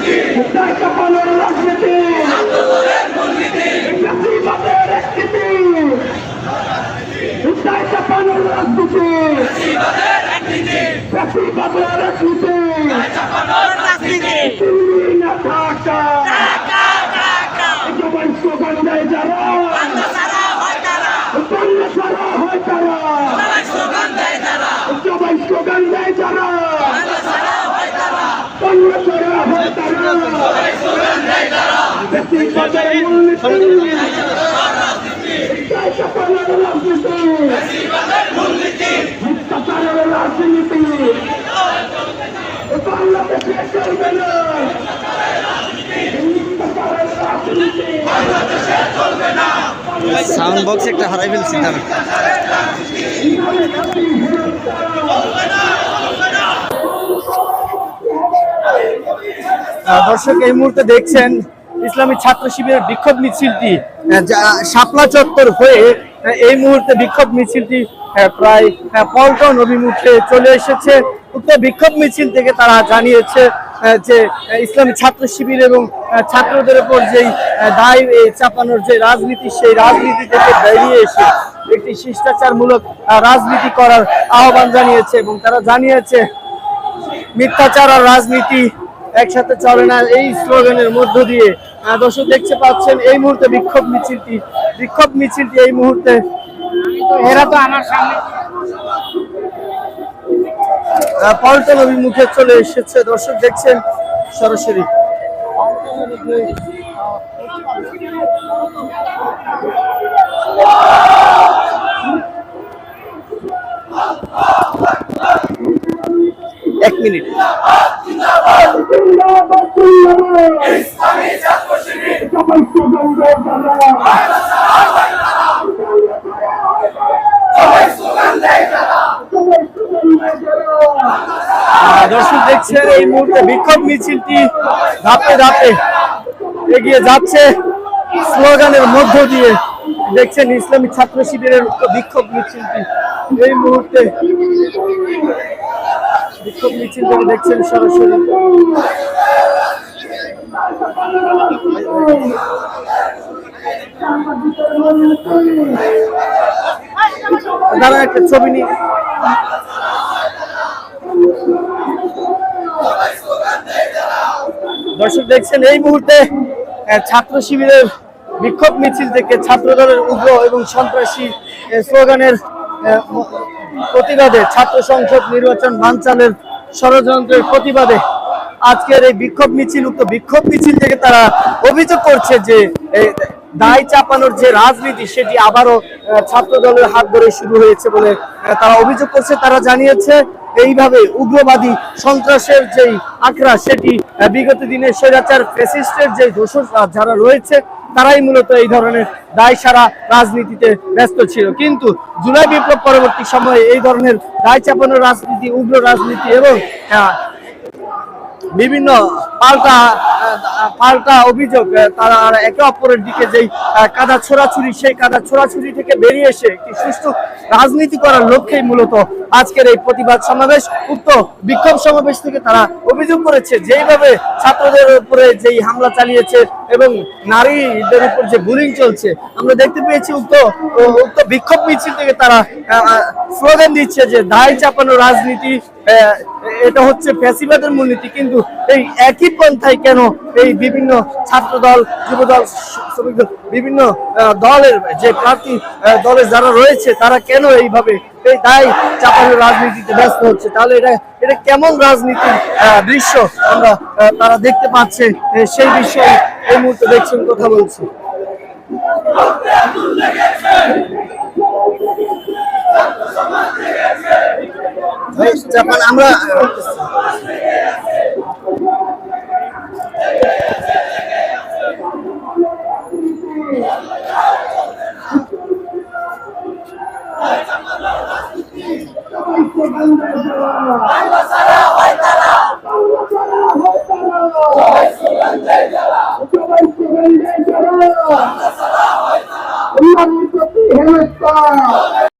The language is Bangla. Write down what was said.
কোথায় চাপানোর রাজনীতি। চাষিবাদের রাজনীতি। কোথায় চাপানোর রাজনীতি। চাষিবাদের রাজনীতি। দিল্লি না ঢাকা সবাই স্লোগান দেয় যারা বাংলা সারা হয় তারা সবাই স্লোগান দেয় যারা বাংলা সারা হয় তারা চাষিবাদের মূলনীতি কোথায় চাপানোর রাজনীতি মিথ্যাচারের রাজনীতি বাংলাদেশে চলবে না মিথ্যাচারের রাজনীতি সাউন্ড বক্স একটা হারাই ফেলছি দাঁড়া। দর্শক এই মুহূর্তে দেখছেন ইসলামী ছাত্র শিবিরের বিক্ষোভ মিছিলটি শাপলা চত্বর হয়ে এই মুহূর্তে বিক্ষোভ মিছিলটি প্রায় পল্টন অভিমুখে চলে এসেছে। উক্ত বিক্ষোভ মিছিল থেকে তারা জানিয়েছে যে ইসলামী ছাত্র শিবির এবং ছাত্রদের উপর যেই দায় চাপানোর যে রাজনীতি, সেই রাজনীতি থেকে বেরিয়ে এসে একটি শিষ্টাচারমূলক রাজনীতি করার আহ্বান জানিয়েছে এবং তারা জানিয়েছে, মিথ্যাচার আর রাজনীতি একসাথে চলে না এই স্লোগানের মধ্য দিয়ে দর্শক দেখতে পাচ্ছেন এই মুহূর্তে বিক্ষোভ মিছিলটি বিক্ষোভ মিছিলটি এই মুহূর্তে এরা তো আমার সামনে। পল্টন অভিমুখে চলে এসেছে দর্শক দেখছেন সরাসরি। এক মিনিট। দর্শক দেখছেন, এই মুহূর্তে বিক্ষোভ মিছিলটি ধাপে ধাপে এগিয়ে যাচ্ছে। স্লোগানের মধ্য দিয়ে দেখছেন ইসলামী ছাত্র শিবিরের বিক্ষোভ মিছিলটি। এই মুহূর্তে বিক্ষোভ মিছিল থেকে দেখছেন সরাসরি। একটা ছবি দর্শক দেখছেন, এই মুহূর্তে ছাত্র শিবিরের বিক্ষোভ মিছিল থেকে ছাত্র দলের উগ্র এবং সন্ত্রাসী স্লোগানের প্রতিবাদে ছাত্র সংসদ নির্বাচন বানচালের ষড়যন্ত্রের প্রতিবাদে আজকের এই বিক্ষোভ মিছিল, উক্ত বিক্ষোভ মিছিল থেকে তারা অভিযোগ করছে যে দায় চাপানোর যে রাজনীতি, সেটি আবারও ছাত্র দলের হাত ধরে শুরু হয়েছে বলে তারা অভিযোগ করছে। তারা জানিয়েছে, এইভাবে উগ্রবাদী সন্ত্রাসের যেই আখড়া, সেটি বিগত দিনে স্বৈরাচার ফেসিস্টের যে দোষর যারা রয়েছে, তারাই মূলত এই ধরনের দায় সারা রাজনীতিতে ব্যস্ত ছিল। কিন্তু জুলাই বিপ্লব পরবর্তী সময়ে এই ধরনের দায় চাপানোর রাজনীতি, উগ্র রাজনীতি এবং বিভিন্ন পাল্টা পাল্টা অভিযোগ তারা একে অপরের দিকে যেই কাদা ছোড়াছুরি সেই কাদা ছোড়াছুরি থেকে বেরিয়ে এসে একটি রাজনীতি করার লক্ষ্যেই মূলত আজকের এই প্রতিবাদ সমাবেশ। উক্ত বিক্ষোভ সমাবেশ থেকে তারা অভিযোগ করেছে, যেইভাবে ছাত্রদের উপরে যেই হামলা চালিয়েছে এবং নারীদের উপর যে বুলিং চলছে, আমরা দেখতে পেয়েছি উক্ত উক্ত বিক্ষোভ মিছিল থেকে তারা স্লোগান দিচ্ছে যে, দায় চাপানো রাজনীতি এটা হচ্ছে ফ্যাসিবাদের মূলনীতি কিন্তু এই একই পন্থায় কেন এই বিভিন্ন ছাত্র দল যুব দল শ্রমিক দল, বিভিন্ন দলের যে প্রার্থী দলের যারা রয়েছে তারা কেন এইভাবে এই তাই চাপানোর রাজনীতিতে ব্যস্ত হচ্ছে? তাহলে এটা এটা কেমন রাজনীতির দৃশ্য আমরা তারা দেখতে পাচ্ছে সেই বিষয়ে এই মুহূর্তে দেখছেন কথা বলছি। জাপান আমরা